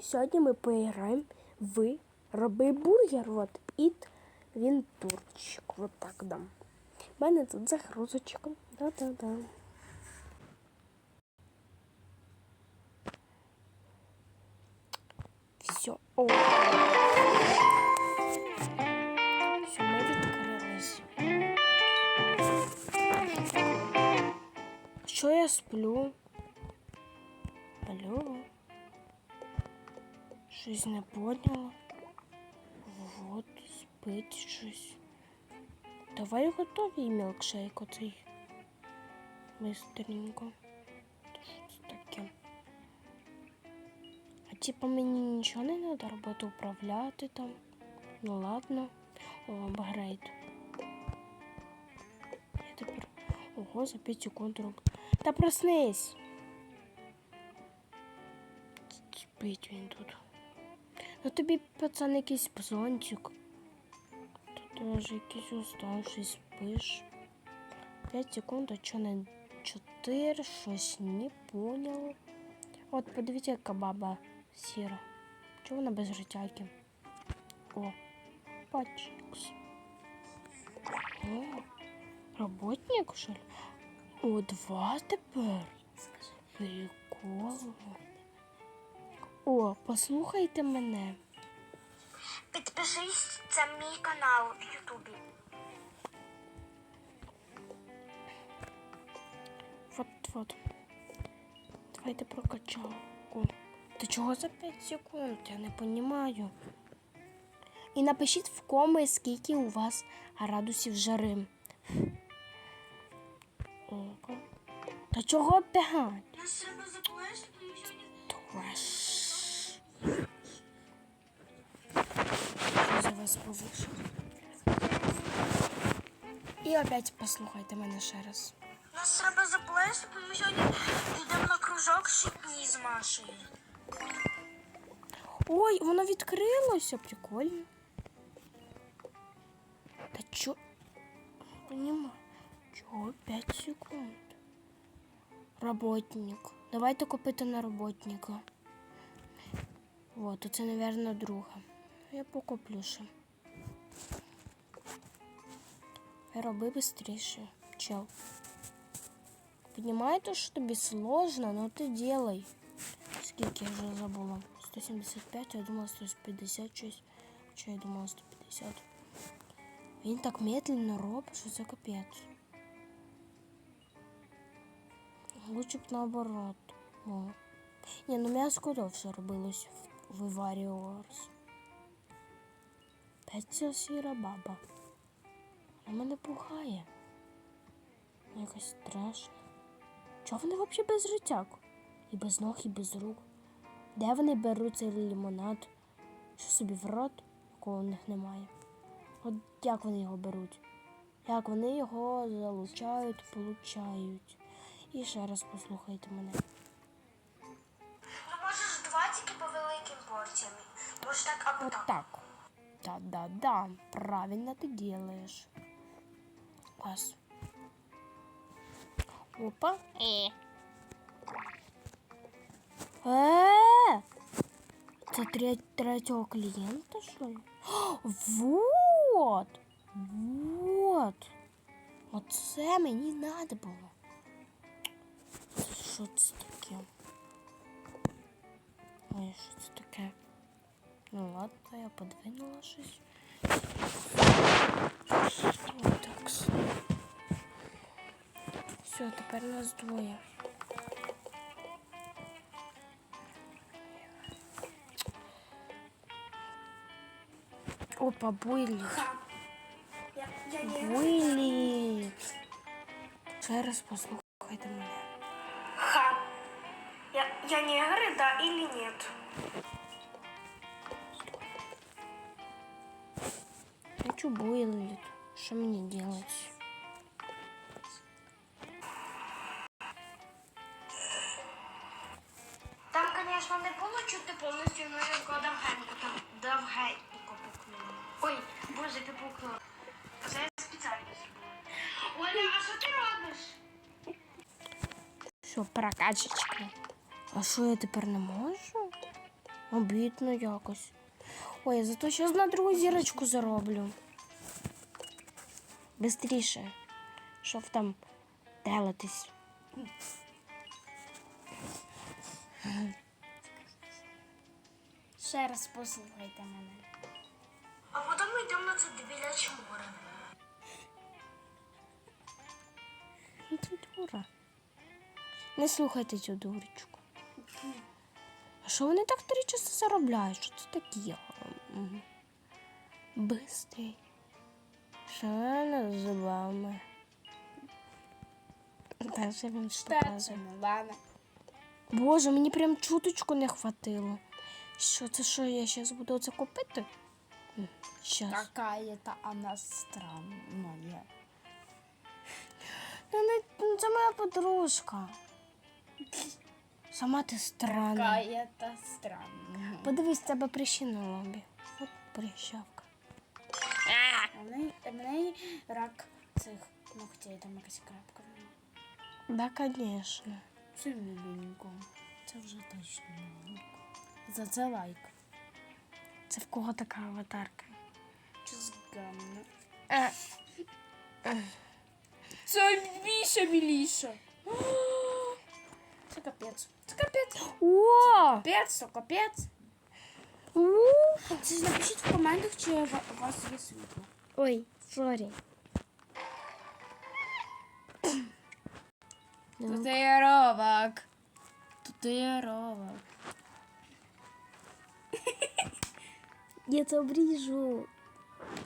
І сьогодні ми поіграємо в Роби бургер. Вот, іт він. Вот так дам. У мене тут загрузочка. Да-да-да. Все. О. Все, ми відкрились. Що я сплю? Алло? Щось не поняла. Вот, спить щось. Давай готовий мілкшейк оцей. Быстренько. А типа мені нічого не треба роботу управляти там. Ну ладно. О, апгрейд. Я тепер. Ого, за 5 секунд роб. Та проснись! Спить він тут. Ну тобі, пацан, якийсь зонтик. Тут теж якийсь уставший спиш. 5 секунд, а чо не 4, щось не понял. От подивіться, яка баба сіра. Чого вона без життяки? О, пачекс. О, роботник, що ли? О, два тепер. Прикол. О, послухайте мене. Підпишись, це мій канал в Ютубі. Вот, вот. Давайте прокачалку. Ти чого за 5 секунд? Я не понимаю. І напишіть в коми, скільки у вас градусів жари. Опа. Та чого опять? Нас треба заплести, Треш. Вас повишу? І опять послухайте мене ще раз. Нас треба заплести, бо ми сьогодні йдемо на кружок щитні з Машею. Ой, воно відкрилося, прикольно. Та чо? Понимаю. Чого 5 секунд? Работник. Давайте купити на роботника. Вот, це, наверное, друга. Я покуплю ще. Роби быстріше, чел. Понимаєте, що тобі сложно, но ти делай. Скільки я вже забула? 175, я думала 156. Що я думала 150. Він так медленно робить, що це капець. Лучше б наоборот. О. Ні, ну м'яско довше робилось в, в Ця сіра баба. Вона мене пугає. Якось страшно. Чого вони взагалі без життя? І без ног, і без рук. Де вони беруть цей лимонад? Що собі в рот, якого в них немає? От як вони його беруть? Як вони його залучають, получають. І ще раз послухайте мене. Ну можеш два тільки по великим порціям. Може так або так. так. Да-да-да, правильно ты делаешь. Класс. Опа. Э. Э. Це тре- третього клієнта, що ли? О, Вот. Вот. Оце мені надо було. Що це таке? Ой, що це таке? Ну ладно, я подвинула щось. Так. Все, тепер нас двоє. Опа, Буйлі. Я, я не Буйлі. Ще раз послухайте мене. Ха. Я, я негры, да или нет? Хочу Буйлі. Що мені делать? Там, конечно, не було чути повністю, але я давгенько там давгенько пукнула. Ой, боже, ти пукнула. Це я спеціально зробила. Оля, а що ти робиш? Все, прокачечка. А що я тепер не можу? Обідно якось. Ой, я зато зараз на другу зірочку зароблю. Бистріше. Щоб там телитись. Ще раз послухайте мене. А потім ми йдемо на це дебіляче море. Ну ти дура. Не слухайте цю дурочку. А що вони так три часи заробляють? Що це таке? Мгм. Бистрий. Шалена з зубами. Та ще він що каже. ладно. Боже, мені прям чуточку не хватило. Що це що, я зараз буду це купити? Щас. Какая-то она странная. Та не, ну, це моя подружка. Сама ти странна. Какая-то странная. Подивись, тебе прищі на лобі. Прищавка. Неї, в неї рак цих ногтей, там якась крапка. Да, звісно. Це миленько. Це вже точно миленько. За це лайк. Це в кого така аватарка? Чизганно. Е, Це Міша Міліша. Це капець. Це капець. О! Капець, то капець. Ж напишіть в коментах, чи у вас є світло. Ой, сорі. Татуїровок. Татуїровок. Я це обріжу.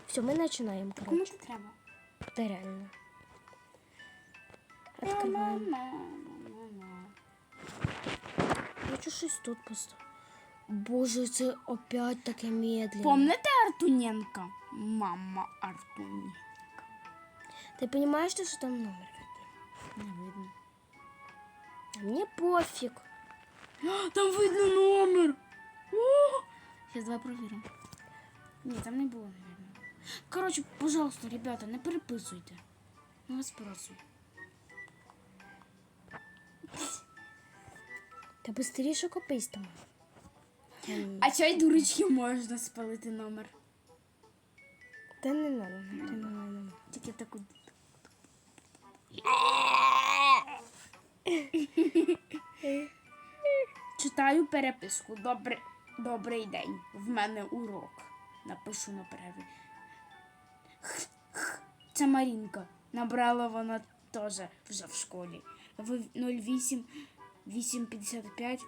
Все, ми починаємо, Кому це треба? Це реально. Відкриваємо. Я хочу щось тут просто. Боже, це опять таке медленно. Помните Артуненка? Мама Артуненка. Ти розумієш, що там номер? Не видно. А мені пофіг. Там видно номер. Сейчас давай проверим. Ні, там не було, наверное. Короче, пожалуйста, ребята, не переписуйте. Я вас прошу. Та быстріше копись там. А чай дурочки можна спалити номер. Та не надо, не надо. Тільки таку. Читаю переписку. Добре, добрий день. В мене урок. Напишу на перерві. Це Марінка. Набрала вона теж вже в школі. В 08 855.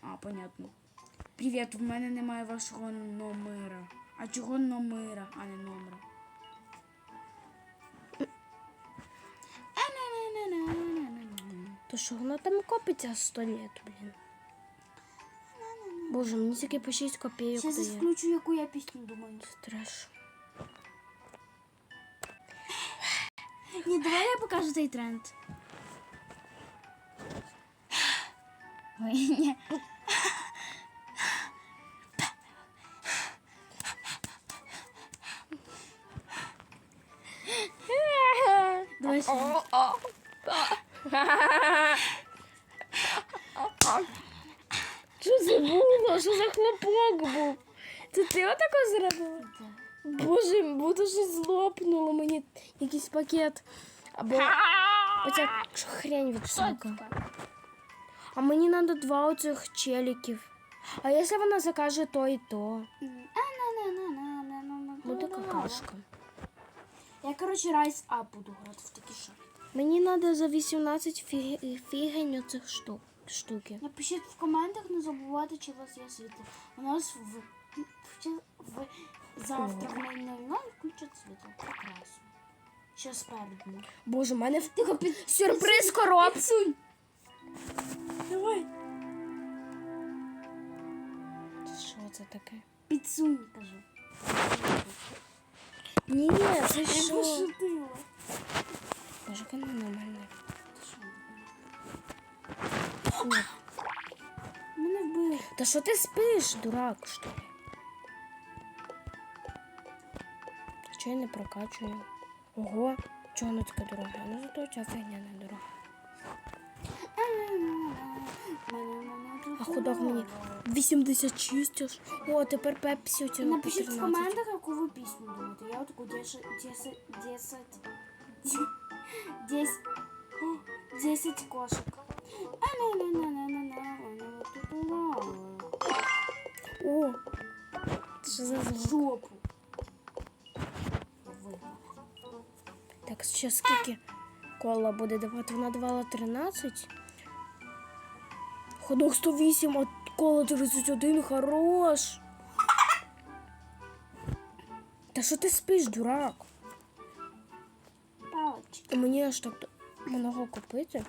А, понятно. Привіт, в мене немає вашого номера. А чого номера, а не номера? То що воно там копиться 100 лет, блін. Боже, мені тільки по 6 копійок дає. я включу, яку я пісню думаю. Треш. Ні, давай я покажу цей тренд. Ой, ні. Що це було? Що за хлопок був? Це ти отако зробила? Боже, буду щось злопнуло мені якийсь пакет. Або оця хрень від сока. А мені треба два оцих челіків. А якщо вона закаже то і то? Буде какашка. Я, короче, райс ап буду грати в такі шарики. Мені треба за 18 фіг... фігень оцих штук. штуки. Напишіть в коментах, не забувайте, чи у вас є світло. У нас в, в, завтра в 00 включать світло. Прекрасно. Ще спереду. Боже, в мене в- Тихо, під... сюрприз короб. Підсунь. Давай. Що це таке? Підсунь, кажу. Ні, це Я що? пошутила. Ні. Мене вбили. Та що ти спиш, дурак, що ли? А чого я не прокачую? Ого, чого воно таке дороге? Ну зато ця фігня не дорога. А ходок мені 86 аж. О, тепер пепсі у тебе Напишіть в 14. коментах, яку ви пісню думаєте. Я таку 10, 10, 10, 10, 10 кошик. О, що за? Жопу. Так, ще скільки кола буде давати? Вона давала 13. Ходок 108, а кола 31, хорош. Та що ти спиш, дурак? Палочки. Мені аж так много купити.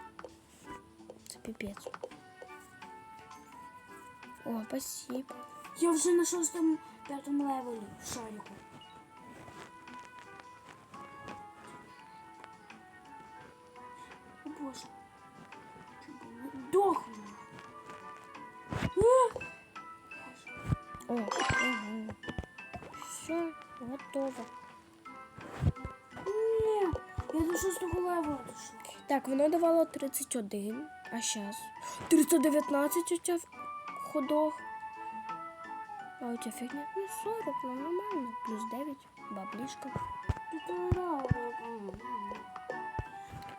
Це піпець. О, спасибо. Я вже на шостому п'ятому левелі в шарику. О боже. Дохну? А! О, угу. Все, готово. Ні, я до шостого левела дійшла. Так, воно давало 31, а зараз 319 у тебе ходох. А у тебе фігня? Ну 40, ну нормально. Плюс 9, баблішка.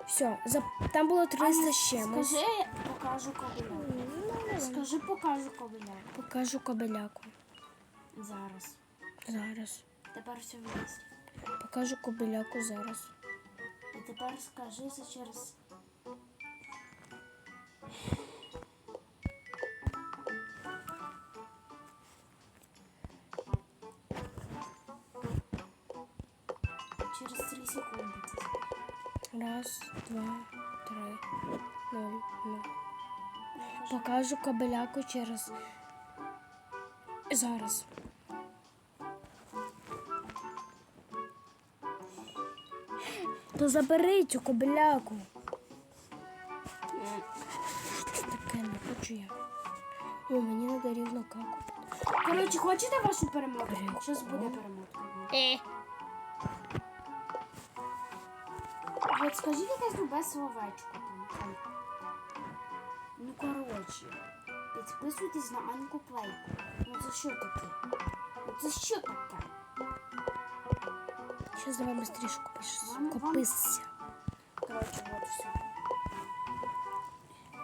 Все, за... там було 300 з чимось. Скажи, покажу кобиляку. Ну, Скажи, покажу кобиляку. Покажу кобеляку. Зараз. Зараз. Тепер все вместе. Покажу кобеляку зараз. І тепер скажи це. Через Раз, два, три, ноль, ноль. Покажу кобеляку через. Зараз. То забери цю кобеляку. Що таке, не хочу я. О, мені треба рівно каку. Коротше, хочете вашу перемотку? Щось буде перемотка. От скажіть якесь любе словечко. там. Ну, коротше. Підписуйтесь на Аньку Плейку. Ну це що таке? Ну це що таке? Зараз давай быстріше купиш. Вам- вам- Купися. Коротше, от все.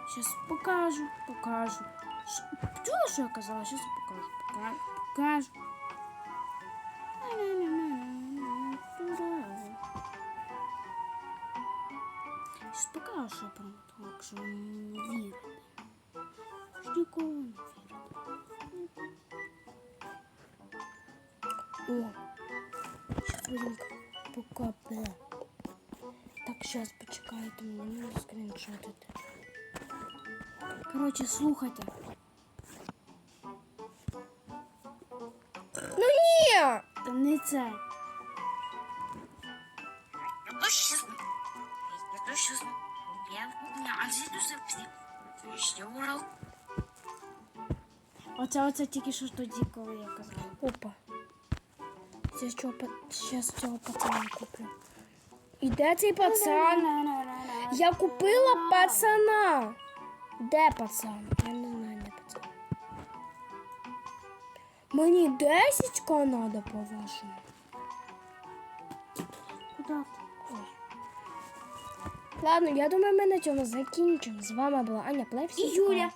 Сейчас покажу, покажу. Що я казала? Сейчас покажу. Покажу. покажу. Що про то, якщо ви не вірите. Ж Ніколи не вірите. О, будем покапля. Так, сейчас почекайте, мені надо скріншотити. Коротше, слухайте. Ну ні! Та не це. Урал. Оце оце тільки що тоді, коли я казала. Опа. Цього, па- щас цього пацана куплю. І де цей пацан? Я купила пацана. Де пацан? Я не знаю, де пацан. Мені 10 надо, по-вашому. Ладно, я думаю, ми на цьому закінчимо. З вами була Аня Плевсі. І Юля.